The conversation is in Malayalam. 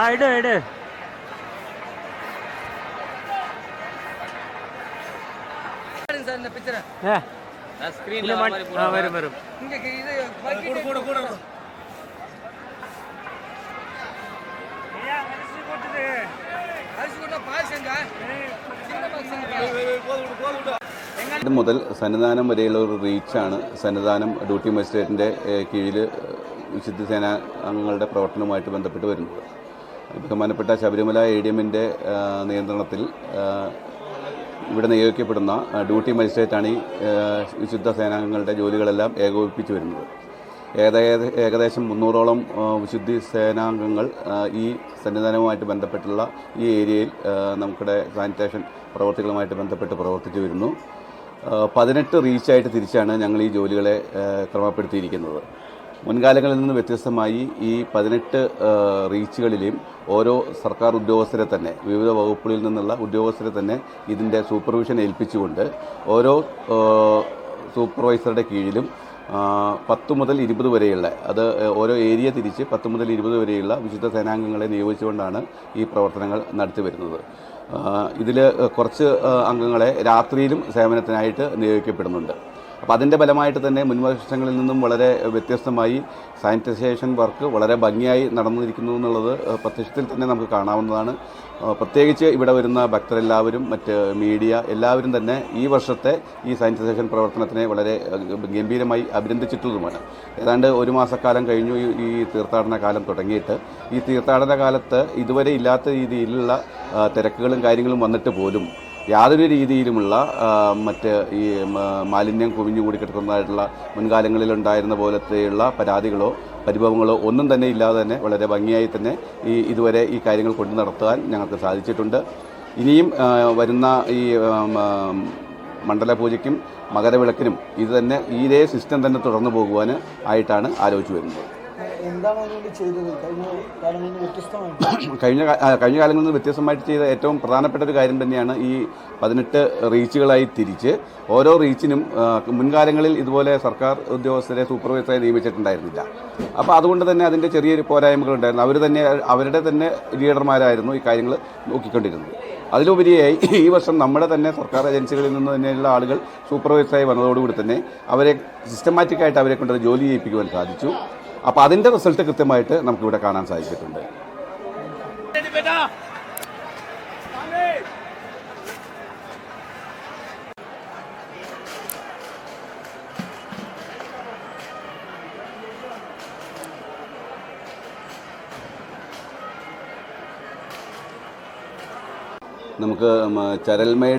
ആ ഇട് ഇട്. മുതൽ സന്നിധാനം വരെയുള്ള ഒരു റീച്ചാണ്. സന്നിധാനം ഡ്യൂട്ടി മജിസ്ട്രേറ്റിന്റെ കീഴിൽ വിശുദ്ധ സേനാംഗങ്ങളുടെ പ്രവർത്തനവുമായിട്ട് ബന്ധപ്പെട്ട് വരുന്നത്. ബഹുമാനപ്പെട്ട ശബരിമല എ ഡി എമ്മിന്റെ നിയന്ത്രണത്തിൽ ഇവിടെ നിയോഗിക്കപ്പെടുന്ന ഡ്യൂട്ടി മജിസ്ട്രേറ്റാണ് ഈ വിശുദ്ധ സേനാംഗങ്ങളുടെ ജോലികളെല്ലാം ഏകോപിപ്പിച്ചു വരുന്നത്. ഏകദേശം ഏകദേശം മുന്നൂറോളം വിശുദ്ധി സേനാംഗങ്ങൾ ഈ സന്നിധാനവുമായിട്ട് ബന്ധപ്പെട്ടുള്ള ഈ ഏരിയയിൽ നമുക്കിടെ സാനിറ്റേഷൻ പ്രവർത്തികളുമായിട്ട് ബന്ധപ്പെട്ട് പ്രവർത്തിച്ചു വരുന്നു. പതിനെട്ട് റീച്ചായിട്ട് തിരിച്ചാണ് ഞങ്ങൾ ഈ ജോലികളെ ക്രമപ്പെടുത്തിയിരിക്കുന്നത്. മുൻകാലങ്ങളിൽ നിന്ന് വ്യത്യസ്തമായി ഈ പതിനെട്ട് റീച്ചുകളിലെയും ഓരോ സർക്കാർ ഉദ്യോഗസ്ഥരെ തന്നെ വിവിധ വകുപ്പുകളിൽ നിന്നുള്ള ഉദ്യോഗസ്ഥരെ തന്നെ ഇതിന്റെ സൂപ്പർവിഷൻ ഏൽപ്പിച്ചുകൊണ്ട് ഓരോ സൂപ്പർവൈസറുടെ കീഴിലും പത്ത് മുതൽ ഇരുപത് വരെയുള്ള അത് ഓരോ ഏരിയ തിരിച്ച് പത്ത് മുതൽ ഇരുപത് വരെയുള്ള വിശുദ്ധ സേനാംഗങ്ങളെ നിയോഗിച്ചുകൊണ്ടാണ് ഈ പ്രവർത്തനങ്ങൾ നടത്തി വരുന്നത്. ഇതിൽ കുറച്ച് അംഗങ്ങളെ രാത്രിയിലും സേവനത്തിനായിട്ട് നിയോഗിക്കപ്പെടുന്നുണ്ട്. അപ്പോൾ അതിന്റെ ഫലമായിട്ട് തന്നെ മുൻവശങ്ങളിൽ നിന്നും വളരെ വ്യത്യസ്തമായി സാനിറ്റൈസേഷൻ വർക്ക് വളരെ ഭംഗിയായി നടന്നിരിക്കുന്നു എന്നുള്ളത് പ്രത്യക്ഷത്തിൽ തന്നെ നമുക്ക് കാണാവുന്നതാണ്. പ്രത്യേകിച്ച് ഇവിടെ വരുന്ന ഭക്തരെല്ലാവരും മറ്റ് മീഡിയ എല്ലാവരും തന്നെ ഈ വർഷത്തെ ഈ സാനിറ്റൈസേഷൻ പ്രവർത്തനത്തിനെ വളരെ ഗംഭീരമായി അഭിനന്ദിച്ചിട്ടുള്ളതുമാണ്. ഏതാണ്ട് ഒരു മാസക്കാലം കഴിഞ്ഞു ഈ തീർത്ഥാടന കാലം തുടങ്ങിയിട്ട്. ഈ തീർത്ഥാടന കാലത്ത് ഇതുവരെ ഇല്ലാത്ത രീതിയിലുള്ള തിരക്കുകളും കാര്യങ്ങളും വന്നിട്ട് പോലും യാതൊരു രീതിയിലുമുള്ള മറ്റ് ഈ മാലിന്യം കുവിഞ്ഞു കൂടി കിടക്കുന്നതായിട്ടുള്ള മുൻകാലങ്ങളിലുണ്ടായിരുന്ന പോലത്തെയുള്ള പരാതികളോ പരിഭവങ്ങളോ ഒന്നും തന്നെ ഇല്ലാതെ തന്നെ വളരെ ഭംഗിയായി തന്നെ ഈ ഇതുവരെ ഈ കാര്യങ്ങൾ കൊണ്ടു നടത്താൻ ഞങ്ങൾക്ക് സാധിച്ചിട്ടുണ്ട്. ഇനിയും വരുന്ന ഈ മണ്ഡല പൂജയ്ക്കും മകരവിളക്കിനും ഇത് തന്നെ ഇതേ സിസ്റ്റം തന്നെ തുടർന്നു പോകുവാൻ ആയിട്ടാണ് ആലോചിച്ചു വരുന്നത്. കഴിഞ്ഞ കാലങ്ങളിൽ കഴിഞ്ഞ കാലങ്ങളിൽ നിന്ന് വ്യത്യസ്തമായിട്ട് ചെയ്ത ഏറ്റവും പ്രധാനപ്പെട്ട ഒരു കാര്യം തന്നെയാണ് ഈ പതിനെട്ട് റീച്ചുകളായി തിരിച്ച് ഓരോ റീച്ചിനും മുൻകാലങ്ങളിൽ ഇതുപോലെ സർക്കാർ ഉദ്യോഗസ്ഥരെ സൂപ്പർവൈസറായി നിയമിച്ചിട്ടുണ്ടായിരുന്നില്ല. അപ്പോൾ അതുകൊണ്ട് തന്നെ അതിന്റെ ചെറിയൊരു പോരായ്മകളുണ്ടായിരുന്നു അവർ തന്നെ അവരുടെ തന്നെ ലീഡർമാരായിരുന്നു ഈ കാര്യങ്ങൾ നോക്കിക്കൊണ്ടിരുന്നത്. അതിലുപരിയായി ഈ വർഷം നമ്മുടെ തന്നെ സർക്കാർ ഏജൻസികളിൽ നിന്ന് തന്നെയുള്ള ആളുകൾ സൂപ്പർവൈസറായി വന്നതോടുകൂടി തന്നെ അവരെ സിസ്റ്റമാറ്റിക്കായിട്ട് അവരെ കൊണ്ട് ജോലി ചെയ്യിപ്പിക്കുവാൻ സാധിച്ചു. അപ്പോൾ അതിന്റെ റിസൾട്ട് കൃത്യമായിട്ട് നമുക്കിവിടെ കാണാൻ സാധിച്ചിട്ടുണ്ട്. നമുക്ക് ചരൽമേ